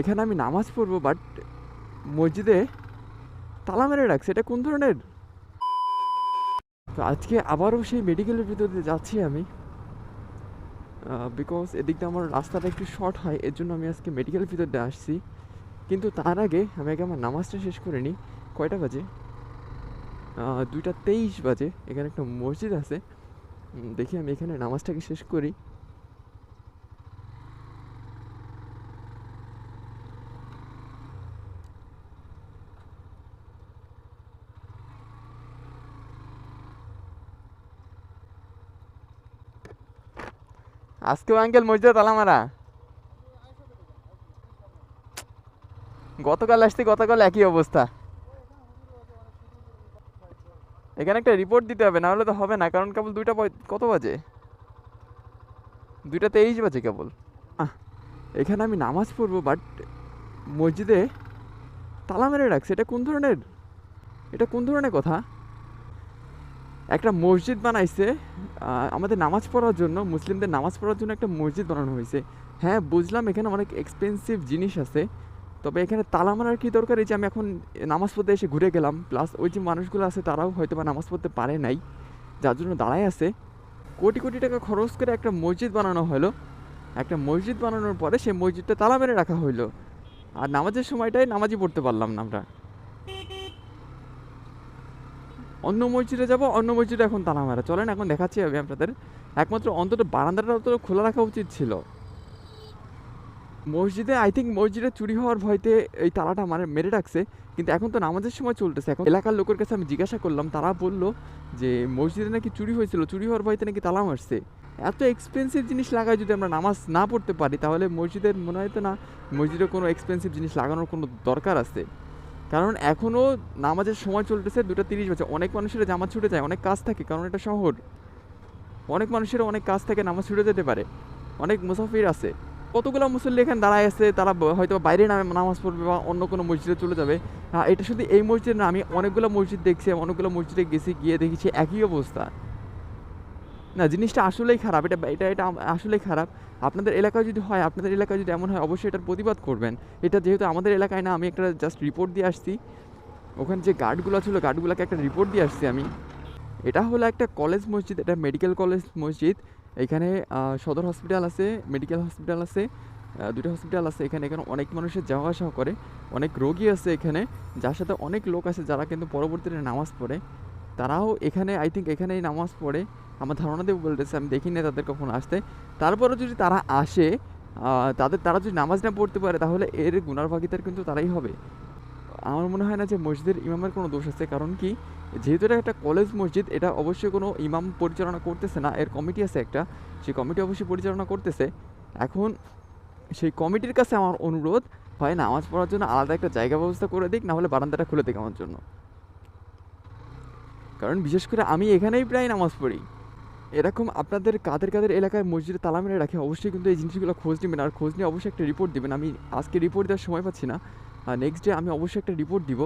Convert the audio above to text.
এখানে আমি নামাজ পড়ব বাট মসজিদে তালা মেরে রাখছে এটা কোন ধরনের? তো আজকে আবারও সেই মেডিকেলের ভিতর যাচ্ছি আমি বিকজ এদিক দিয়ে আমার রাস্তাটা একটু শর্ট হয়, এর জন্য আমি আজকে মেডিকেলের ভিতর দিয়ে আসছি। কিন্তু তার আগে আমি আগে আমার নামাজটা শেষ করে নিই, কয়টা বাজে? দুইটা তেইশ বাজে, এখানে একটা মসজিদ আছে। দেখি আমি এখানে নামাজটাকে শেষ করি। আজকেও আঙ্কেল মসজিদে তালা মারা। গতকাল আসতে গতকাল একই অবস্থা। এখানে একটা রিপোর্ট দিতে হবে না হলে তো হবে না, কারণ কেবল দুইটা কত বাজে? দুইটা তেইশ বাজে কেবল। এখানে আমি নামাজ পড়ব বাট মসজিদে তালা মেরে রাখছে এটা কোন ধরনের? এটা কোন ধরনের কথা? একটা মসজিদ বানাইছে আমাদের নামাজ পড়ার জন্য, মুসলিমদের নামাজ পড়ার জন্য একটা মসজিদ বানানো হয়েছে। হ্যাঁ বুঝলাম, এখানে অনেক এক্সপেন্সিভ জিনিস আছে, তবে এখানে তালা মারার কী দরকার? এই যে আমি এখন নামাজ পড়তে এসে ঘুরে গেলাম প্লাস ওই যে মানুষগুলো আছে, তারাও হয়তো বা নামাজ পড়তে পারে নাই, যার জন্য দাঁড়ায় আছে। কোটি কোটি টাকা খরচ করে একটা মসজিদ বানানো হলো। একটা মসজিদ বানানোর পরে সেই মসজিদটা তালা মেরে রাখা হইল। আর নামাজের সময়টাই নামাজই পড়তে পারলাম না আমরা। অন্য মসজিদে যাব, অন্য মসজিদে এখন তালা মারা। চলেন, এখন দেখাচ্ছি আমি আপনাদের। একমাত্র অন্তত বারান্দাটা তো খোলা রাখা উচিত ছিল। মসজিদে আই থিঙ্ক মসজিদে চুরি হওয়ার ভয়তে এই তালাটা মানে মেরে রাখছে, কিন্তু এখন তো নামাজের সময় চলতেছে। এখন এলাকার লোকের কাছে আমি জিজ্ঞাসা করলাম, তারা বলল যে, মসজিদে নাকি চুরি হয়েছিল, চুরি হওয়ার ভয়তে নাকি তালা মারছে। এত এক্সপেন্সিভ জিনিস লাগায় যদি আমরা নামাজ না পড়তে পারি, তাহলে মসজিদের মনে হয় তো না, মসজিদে কোনো এক্সপেন্সিভ জিনিস লাগানোর কোনো দরকার আছে। কারণ এখনও নামাজের সময় চলতেছে দুটো তিরিশ বছর অনেক মানুষের জামাত ছুটে যায়, অনেক কাজ থাকে, কারণ এটা শহর। অনেক মানুষের অনেক কাজ থাকে, নামাজ ছুটে যেতে পারে। অনেক মুসাফির আছে। কতগুলো মুসল্লি এখানে দাঁড়ায় আছে, তারা হয়তো বাইরে নামে নামাজ পড়বে বা অন্য কোনো মসজিদে চলে যাবে। হ্যাঁ এটা শুধু এই মসজিদ না, আমি অনেকগুলো মসজিদ দেখছি, অনেকগুলো মসজিদে গেছি, গিয়ে দেখেছি একই অবস্থা। না, জিনিসটা আসলেই খারাপ। এটা এটা এটা আসলেই খারাপ। আপনাদের এলাকায় যদি হয়, আপনাদের এলাকায় যদি এমন হয়, অবশ্যই এটার প্রতিবাদ করবেন। এটা যেহেতু আমাদের এলাকায় না, আমি একটা জাস্ট রিপোর্ট দিয়ে আসছি। ওখানে যে গার্ডগুলো ছিল গার্ডগুলোকে একটা রিপোর্ট দিয়ে আসছি আমি। এটা হলো একটা কলেজ মসজিদ, এটা মেডিকেল কলেজ মসজিদ। এখানে সদর হসপিটাল আছে মেডিকেল হসপিটাল আছে দুটো হসপিটাল আছে। এখানে এখানে অনেক মানুষের যাওয়া আসা করে। অনেক রোগী আছে এখানে। যার সাথে অনেক লোক আছে যারা কিন্তু পরবর্তীতে নামাজ পড়ে। তারাও এখানে আই থিঙ্ক এখানেই নামাজ পড়ে। আমার ধারণা দিয়ে বলতেছে, আমি দেখিনি তাদের কখন আসতে। তারপরে যদি তারা আসে তাদের, তারা যদি নামাজ না পড়তে পারে, তাহলে এর গুনার ভাগিদার কিন্তু তারাই হবে। আমার মনে হয় না যে মসজিদের ইমামের কোনো দোষ আছে, কারণ কি? যেহেতু এটা একটা কলেজ মসজিদ, এটা অবশ্যই কোনো ইমাম পরিচালনা করতেছে না। এর কমিটি আছে একটা, সেই কমিটি অবশ্যই পরিচালনা করতেছে। এখন সেই কমিটির কাছে আমার অনুরোধ হয় নামাজ পড়ার জন্য আলাদা একটা জায়গা ব্যবস্থা করে দিক না হলে বারান্দাটা খুলে দিক আমার জন্য। কারণ বিশেষ করে আমি এখানেই প্রায় নামাজ পড়ি। এরকম আপনাদের কাদের কাদের এলাকায় মসজিদে তালা মেরে রাখে, অবশ্যই কিন্তু এই জিনিসগুলো খোঁজ নেবেন। আর খোঁজ নিয়ে অবশ্যই একটা রিপোর্ট দেবেন। আমি আজকে রিপোর্ট দেওয়ার সময় পাচ্ছি না। নেক্সট ডে আমি অবশ্যই একটা রিপোর্ট দিব।